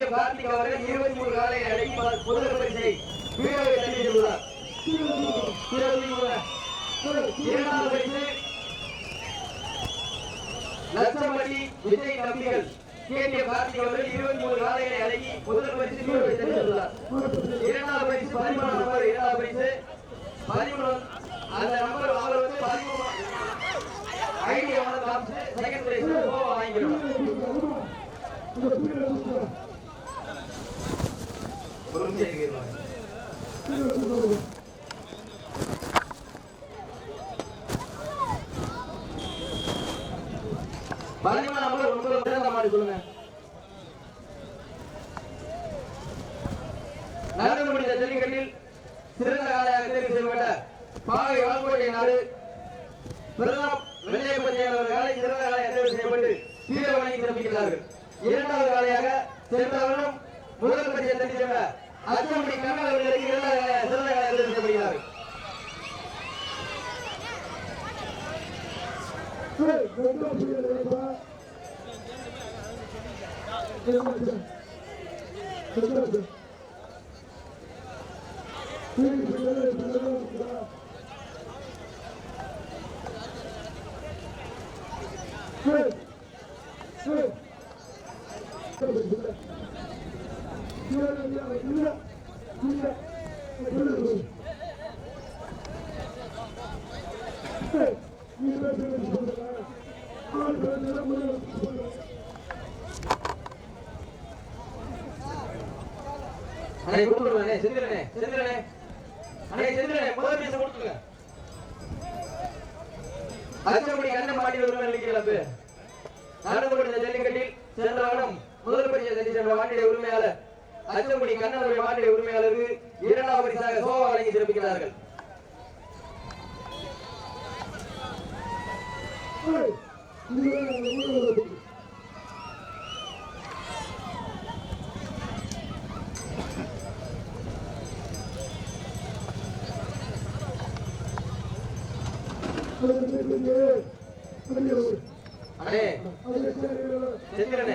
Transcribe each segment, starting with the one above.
கார்த்திக் அவர்கள் இருபத்தி மூணு காலை அடக்கி முதல் பரிசை வீரரை தெரிவித்துள்ளார் இரண்டாவது பரிசு லட்சம்பட்டி விஜய் நம்பிகள். கேடிஎம் கார்த்திக் அவர்கள் இருபத்தி மூணு காலைகளை அடக்கி முதல் பரிசு வீரரை தெரிவித்துள்ளார் இரண்டாவது பரிசு பதிமூணு நம்பர் இரண்டாவது பரிசு பதிமூணு அந்த நம்பர் அவர் வந்து பதிமூணு ஐடியா வந்து காமிச்சு செகண்ட் பிரைஸ் வாங்கிக்கிறோம் ஒரு நம்பர் ஒன்பது பிறந்த சொல்லுங்க. நடந்து முடிந்த ஜல்லிக்கட்டில் சிறந்த காலையாக தேர்வு செய்யப்பட்ட பாவை நாடு பிரதமர் சிறந்த காலையாக தேர்வு செய்யப்பட்டு வீரவணி சிறப்பிக்கிறார்கள். இரண்டாவது காலையாக சென்ற வருடம் முதல் பரிசை தட்டி சென்ற அச்சம்படி கண்ணன் அவர்களுக்கு இரண்டாவது காலையாக சிறந்த காலையாக தேர்வு செய்யப்படுகிறார்கள் அண்ணே கொடுத்துருங்க செந்திரனே செந்திரனே அண்ணே செந்திரனே முதல் பரிசு கொடுத்துருங்க. அச்சம்படி கண்ணன் மாட்டி வருவன் நினைக்கிறது நடந்து முடிந்த ஜல்லிக்கட்டில் சென்ற வருடம் முதல் பரிசை தட்டி சென்ற மாட்டிய உரிமையாளர் அச்சம்படி கண்ணனுடைய மாநில உரிமையாளருக்கு இரண்டாம் பரிசாக சோபா வழங்கி சிறப்பிக்கிறார்கள். அண்ணே செந்திரனே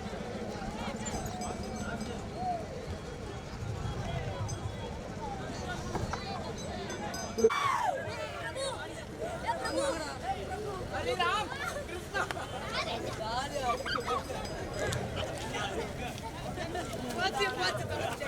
பார்த்து பார்த்து